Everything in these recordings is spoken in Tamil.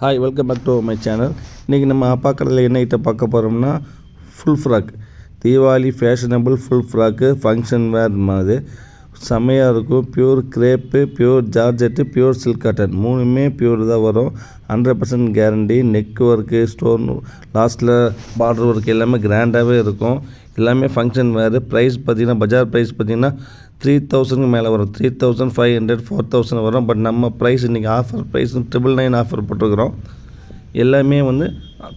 Hi welcome back to my channel இன்றைக்கி நம்ம பார்க்குறதுல என்ன ஐட்டம் பார்க்க போகிறோம்னா full frock Deepavali fashionable full frock function wear மாதிரி செம்மையாக இருக்கும். Pure crepe pure georgette pure silk cotton மூணுமே பியூர் தான் வரும். Hundred percent guarantee neck work stone லாஸ்ட்டில் பார்டர் ஒர்க் எல்லாமே கிராண்டாகவே இருக்கும். எல்லாமே ஃபங்க்ஷன் வேறு. ப்ரைஸ் பார்த்தீங்கன்னா பஜார் ப்ரைஸ் பார்த்தீங்கன்னா த்ரீ தௌசண்ட்க்கு மேலே வரும். Three thousand five hundred four thousand வரும். பட் நம்ம ப்ரைஸ் இன்றைக்கி offer price triple nine offer போட்டிருக்கிறோம். எல்லாமே வந்து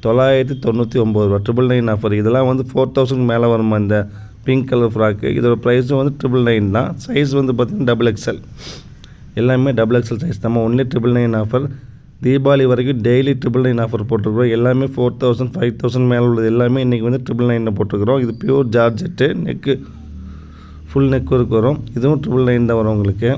தொள்ளாயிரத்தி தொண்ணூற்றி ஒம்பது ரூபா. ட்ரிபிள் நைன் ஆஃபர் இதெல்லாம் வந்து ஃபோர் தௌசண்ட் மேலே வருமா இந்த பிங்க் கலர் ஃப்ராக்கு இதோட ப்ரைஸும் வந்து ட்ரிபிள் நைன் தான். சைஸ் வந்து பார்த்திங்கன்னா டபுள் எக்ஸ்எல் எல்லாமே டபுள் எக்ஸ்எல் சைஸ் நம்ம only triple nine offer Deepavali வரைக்கும் டெய்லி ட்ரிபிள் நைன் ஆஃபர் போட்டிருக்கிறோம். எல்லாமே ஃபோர் தௌசண்ட் ஃபைவ் தௌசண்ட் மேலே உள்ளது. எல்லாமே இன்றைக்கி வந்து ட்ரிபிள் நைனில் போட்டிருக்கிறோம். இது pure georgette neck full neck work வரும். இதுவும் ட்ரிபிள் நைன் தான் வரும் உங்களுக்கு.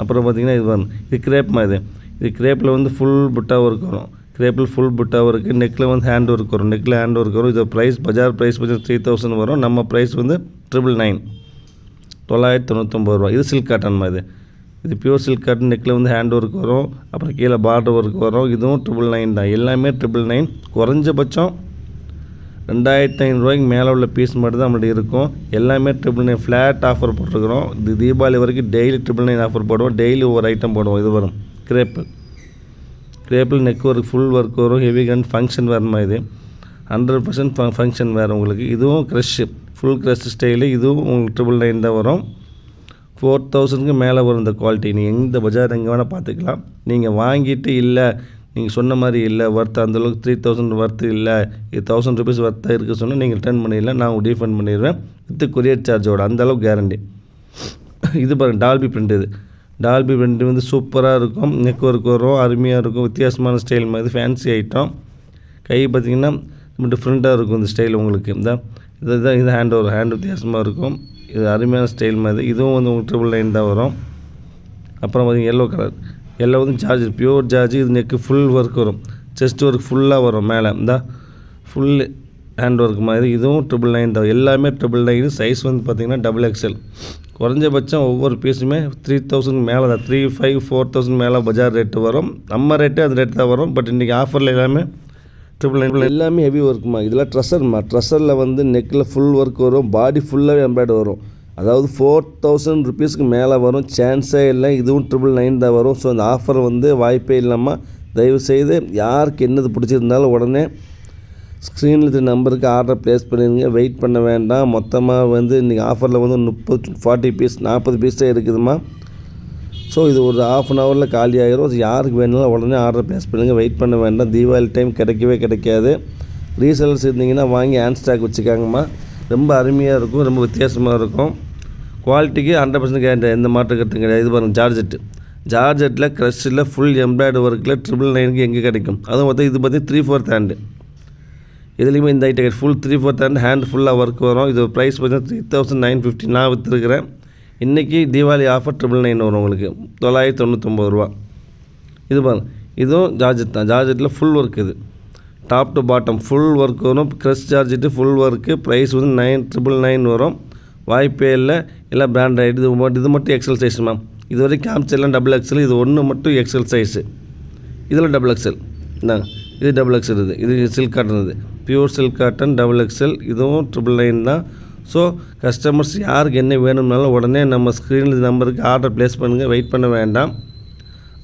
அப்புறம் பார்த்திங்கன்னா இது வரும் இது கிரேப் மாதிரி. இது கிரேப்பில் வந்து ஃபுல் புட்டா ஒர்க் வரும். கிரேப்பில் ஃபுல் புட்டா இருக்குது நெக்கில் வந்து ஹேண்ட் ஒர்க் வரும். நெக்கில் ஹேண்ட் ஒர்க் வரும். இது ப்ரைஸ் பஜார் ப்ரைஸ் பார்த்தீங்கன்னா த்ரீ தௌசண்ட் வரும். நம்ம ப்ரைஸ் வந்து ட்ரிபிள் நைன் தொள்ளாயிரத்தி தொண்ணூற்றொம்பது ரூபா இது சில்க் காட்டன் மாதிரி. இது பியூர் சில்க் காட்டன் நெக்கில் வந்து ஹேண்ட் ஒர்க் வரும். அப்புறம் கீழே பார்டர் ஒர்க் வரும். இதுவும் ட்ரிபிள் நைன் தான். எல்லாமே ட்ரிபிள் நைன் குறைஞ்சபட்சம் ரெண்டாயிரத்தி ஐநூறுரூவாய்க்கு மேலே உள்ள பீஸ் மட்டும் தான் நம்மள்ட்ட இருக்கும். எல்லாமே ட்ரிபிள் நைன் ஃப்ளாட் ஆஃபர் போட்டிருக்கிறோம். இது தீபாவளி வரைக்கும் டெய்லி ட்ரிபிள் நைன் ஆஃபர் போடுவோம். டெய்லி ஒவ்வொரு ஐட்டம் போடுவோம். இது வரும். கிரேப்பிள் கிரேப்பிள் நெக் ஒர்க் ஃபுல் ஒர்க் வரும். ஹெவி கன் ஃபங்க்ஷன் வேறு மாதிரி. இது ஹண்ட்ரட் பர்சன்ட் ஃபங்க்ஷன் வேறு உங்களுக்கு. இதுவும் க்ரஷ்ஷு ஃபுல் க்ரஷ் ஸ்டைலு இதுவும் உங்களுக்கு ட்ரிபிள் நைன் தான் வரும். ஃபோர் தௌசண்ட்க்கு மேலே வரும் இந்த குவாலிட்டி நீங்கள் எந்த பஜார் எங்கே வேணால் பார்த்துக்கலாம். நீங்கள் வாங்கிட்டு இல்லை நீங்கள் சொன்ன மாதிரி இல்லை ஒர்த் அந்தளவுக்கு த்ரீ தௌசண்ட் ஒர்த்து இல்லை இது தௌசண்ட் ருபீஸ் ஒர்த்தாக இருக்குது சொன்னால் நீங்கள் ரிட்டர்ன் பண்ணிடலாம். நான் உங்களுக்கு ரீஃபண்ட் பண்ணிடுவேன் வித்து கொரியர் சார்ஜோட அந்தளவுக்கு கேரண்டி இது பாருங்கள் டால்பி பிரிண்ட் இது. டால்பி பிரிண்ட் வந்து சூப்பராக இருக்கும். நெக் ஒர்க் வரும் அருமையாக இருக்கும். வித்தியாசமான ஸ்டைல் மாதிரி ஃபேன்சி ஐட்டம் கை பார்த்திங்கன்னா டிஃப்ரெண்ட்டாக இருக்கும் இந்த ஸ்டைல் உங்களுக்கு. இந்த இதுதான் இது ஹேண்ட் ஓவர் ஹேண்ட் வித்தியாசமாக இருக்கும். இது அருமையான ஸ்டைல் மாதிரி. இதுவும் வந்து உங்களுக்கு ட்ரிபிள் நைன் தான் வரும். அப்புறம் பார்த்திங்கன்னா எல்லோ கலர் எல்லோ வந்து சார்ஜ் பியூர் சார்ஜ் இது நெக்கு ஃபுல் ஒர்க் வரும். செஸ்ட் ஒர்க் ஃபுல்லாக வரும் மேலே. இந்த ஃபுல் ஹேண்ட் ஒர்க் மாதிரி. இதுவும் ட்ரிபிள் நைன் தான். எல்லாமே ட்ரிபிள் நைன் சைஸ் வந்து பார்த்திங்கன்னா டபுள் எக்ஸ்எல் குறைஞ்சபட்சம் ஒவ்வொரு பீஸுமே த்ரீ தௌசண்ட் மேலே தான். த்ரீ ஃபைவ் ஃபோர் தௌசண்ட் மேலே பஜார் ரேட்டு வரும். நம்ம ரேட்டு அந்த ரேட்டு தான் வரும். பட் இன்றைக்கி ஆஃபரில் எல்லாமே ட்ரிபிள் எல்லாமே ஹெவி ஒர்க்குமா இதெல்லாம் ட்ரெஸ்ஸர்மா ட்ரெஸ்ஸரில் வந்து நெக்கில் ஃபுல் ஒர்க் வரும். பாடி ஃபுல்லாகவே எம்ப்ராய்டு வரும். அதாவது ஃபோர் தௌசண்ட் ருபீஸ்க்கு மேலே வரும். சான்ஸே இல்லை. இதுவும் ட்ரிபிள் நைன் தான் வரும். ஸோ அந்த ஆஃபர் வந்து வாய்ப்பே இல்லாமல் தயவுசெய்து யாருக்கு என்னது பிடிச்சிருந்தாலும் உடனே ஸ்க்ரீனில் இருக்கிற நம்பருக்கு ஆர்டர் ப்ளேஸ் பண்ணிடுங்க வெயிட் பண்ண வேண்டாம். மொத்தமாக வந்து இன்றைக்கி ஆஃபரில் வந்து முப்பது ஃபார்ட்டி பீஸ் நாற்பது பீஸே இருக்குதுமா ஸோ இது ஒரு ஆஃப் அன் ஹவரில் காலி ஆகிரும் யாருக்கு வேணாலும் உடனே ஆர்டர் ப்ளேஸ் பண்ணுங்கள் வெயிட் பண்ண வேண்டாம். தீபாவளி டைம் கிடைக்கவே கிடைக்காது. ரீசேலர்ஸ் இருந்தீங்கன்னா வாங்கி ஹேண்ட் ஸ்டாக் வச்சுக்காங்கம்மா. ரொம்ப அருமையாக இருக்கும். ரொம்ப வித்தியாசமாக இருக்கும். குவாலிட்டிக்கு ஹண்ட்ரட் பர்சன்ட் கேரண்டி எந்த மாற்று கட்டும் கிடையாது. இது பாருங்கள் ஜார்ஜெட்டு ஜார்ஜெட்டில் க்ரஷில் ஃபுல் எம்ப்ராய்டு ஒர்க்கில் ட்ரிபிள் நைனுக்கு எங்கே கிடைக்கும்? அதுவும் பார்த்தா இது பார்த்தி த்ரீ ஃபோர்த் ஹேண்டு இதுலேயுமே இந்த item full three fourth hand hand ஃபுல்லாக ஒர்க் வரும். இது ப்ரைஸ் பார்த்தீங்கன்னா த்ரீ தௌசண்ட் நைன் ஃபிஃப்டி நான் விற்றுருக்கிறேன் இன்றைக்கி தீபாவளி ஆஃபர் ட்ரிபிள் நைன் வரும் உங்களுக்கு. தொள்ளாயிரத்தி தொண்ணூற்றொம்பது ரூபா. இது பாருங்க. இதுவும் ஜார்ஜெட் தான். ஜார்ஜெட்டில் ஃபுல் ஒர்க் இது. Top to bottom full work வரும். க்ரெஸ் ஜார்ஜெட்டு ஃபுல் ஒர்க்கு ப்ரைஸ் வந்து நைன் ட்ரிபிள் நைன் வரும். வாய்ப்பே இல்லை. எல்லாம் பிராண்ட் ஆகிடுது இது மட்டும் இது மட்டும் எக்ஸல் சைஸ் மேம் இது வரைக்கும் காமிச்செல்லாம் டபுள் எக்ஸல் இது ஒன்று மட்டும் எக்ஸல் சைஸு இதில் டபுள் எக்ஸல் இந்தாங்க இது டபுள் எக்ஸல் இது. இது சில்க் காட்டன் இது. Pure silk cotton double XL இதுவும் ட்ரிபிள் நைன் தான். ஸோ கஸ்டமர்ஸ் யாருக்கு என்ன வேணும்னாலும் உடனே நம்ம ஸ்க்ரீனில் நம்பருக்கு ஆர்டர் ப்ளேஸ் பண்ணுங்கள் வெயிட் பண்ண வேண்டாம்.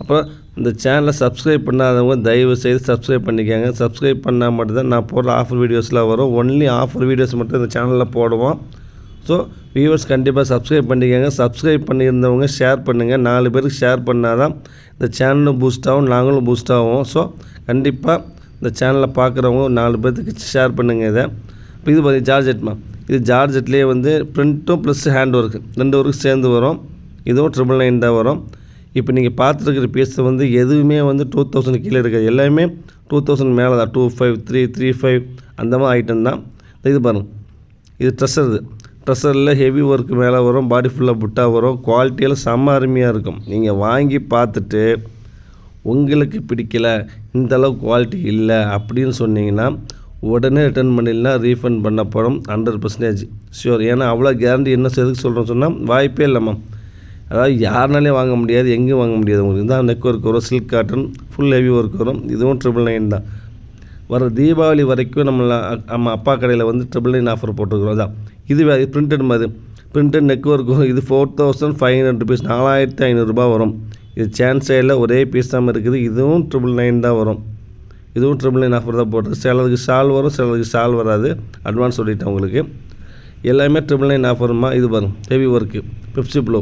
அப்புறம் இந்த சேனலை சப்ஸ்கிரைப் பண்ணாதவங்க தயவு செய்து சப்ஸ்கிரைப் பண்ணிக்கோங்க. சப்ஸ்கிரைப் பண்ணால் மட்டும்தான் நான் போடுற ஆஃபர் வீடியோஸ்லாம் வரும். ஒன்லி ஆஃபர் வீடியோஸ் மட்டும் இந்த சேனலில் போடுவோம். ஸோ வியூவர்ஸ் கண்டிப்பாக சப்ஸ்கிரைப் பண்ணிக்கோங்க. சப்ஸ்கிரைப் பண்ணியிருந்தவங்க ஷேர் பண்ணுங்கள் நாலு பேருக்கு ஷேர் பண்ணால் தான் இந்த சேனலும் பூஸ்ட் ஆகும். நாங்களும் பூஸ்ட் ஆகும் ஸோ கண்டிப்பாக இந்த சேனலை பார்க்குறவங்க நாலு பேர்த்துக்கு ஷேர் பண்ணுங்கள் இதை. இப்போ இது பார்த்தி ஜார்ஜெட்மா இது ஜார்ஜெட்லேயே வந்து ப்ரிண்ட்டும் ப்ளஸ் ஹேண்ட் ஒர்க்கு ரெண்டு ஒர்க்கு சேர்ந்து வரும். இதுவும் ட்ரிபிள் நைன் தான் வரும். இப்போ நீங்கள் பார்த்துருக்கிற பீஸ் வந்து எதுவுமே வந்து டூ தௌசண்ட் கீழே இருக்காது. எல்லாமே டூ தௌசண்ட் மேலே தான் two five three three five அந்த மாதிரி ஐட்டம் தான். இது பாருங்கள் இது ட்ரெஸ்ஸர் இது. ட்ரெஸ்ஸரில் ஹெவி ஒர்க்கு மேலே வரும். பாடி ஃபுல்லாக புட்டாக வரும். குவாலிட்டியெல்லாம் செம்ம அருமையாக இருக்கும். நீங்கள் வாங்கி பார்த்துட்டு உங்களுக்கு பிடிக்கல இந்தளவு குவாலிட்டி இல்லை அப்படின்னு சொன்னீங்கன்னா உடனே ரிட்டர்ன் பண்ணிடலாம் ரீஃபண்ட் பண்ணப்படும் ஹண்ட்ரட் பர்சன்டேஜ் ஷியோர் ஏன்னா அவ்வளோ கேரண்டி என்ன எதுக்கு சொல்கிறோம் சொன்னால் வாய்ப்பே இல்லைம்மா அதாவது யாருனாலையும் வாங்க முடியாது எங்கேயும் வாங்க முடியாது. உங்களுக்கு தான் நெக் ஒர்க் வரும் silk cotton full heavy work வரும். இதுவும் ட்ரிபிள் நைன் தான். வர தீபாவளி வரைக்கும் நம்ம நம்ம அப்பா கடையில் வந்து ட்ரிபிள் நைன் ஆஃபர் போட்டிருக்கிறோம் அதான். இது பிரிண்டட் மாதிரி. பிரிண்டட் நெக் ஒர்க் வரும் இது four thousand five hundred rupees நாலாயிரத்தி ஐநூறுரூபா வரும். இது சேன் சைடில் ஒரே பீஸ் தான் இருக்குது இதுவும் ட்ரிபிள் நைன் தான் வரும். இதுவும் ட்ரிபிள் நைன் ஆஃபர் தான் போடுறது சிலருக்கு ஷால் வரும் சிலருக்கு ஷால் வராது. அட்வான்ஸ் சொல்லிட்டேன் உங்களுக்கு. எல்லாமே ட்ரிபிள் நைன் ஆஃபருமா இது வரும் ஹெவி ஒர்க்கு பெப்சி ப்ளோ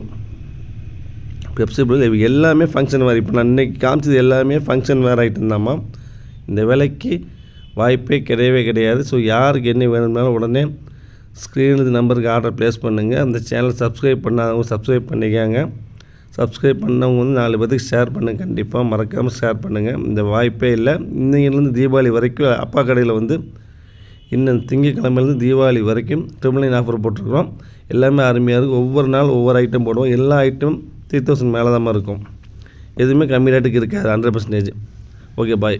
பெப்சி ப்ளோ ஹெவி எல்லாமே ஃபங்க்ஷன் வேறு. இப்போ நான் இன்றைக்கி காமிச்சது எல்லாமே ஃபங்க்ஷன் வேறு ஐட்டம் தாம்மா இந்த விலைக்கு வாய்ப்பே கிடையவே கிடையாது. ஸோ யாருக்கு என்ன வேணும்னாலும் உடனே ஸ்க்ரீனில் நம்பருக்கு ஆர்டர் ப்ளேஸ் பண்ணுங்கள் அந்த சேனலை சப்ஸ்கிரைப் பண்ணாதவங்க சப்ஸ்கிரைப் பண்ணிக்காங்க. சப்ஸ்கிரைப் பண்ணவங்க வந்து நாலு பேருக்கு ஷேர் பண்ணுங்கள் கண்டிப்பாக மறக்காமல் ஷேர் பண்ணுங்கள் இந்த வாய்ப்பே இல்லை. இன்னையிலேருந்து தீபாவளி வரைக்கும் அப்பா கடையில் வந்து இன்னும் திங்கக்கிழமையிலேருந்து தீபாவளி வரைக்கும் ட்ரிபிள் நைன் ஆஃபர் போட்டிருக்கிறோம். எல்லாமே அருமையாக இருக்கும். ஒவ்வொரு நாள் ஒவ்வொரு ஐட்டம் போடுவோம். எல்லா ஐட்டமும் த்ரீ தௌசண்ட் மேலே தான் இருக்கும். எதுவுமே கம்மி ரேட்டுக்கு இருக்காது. Hundred percentage okay bye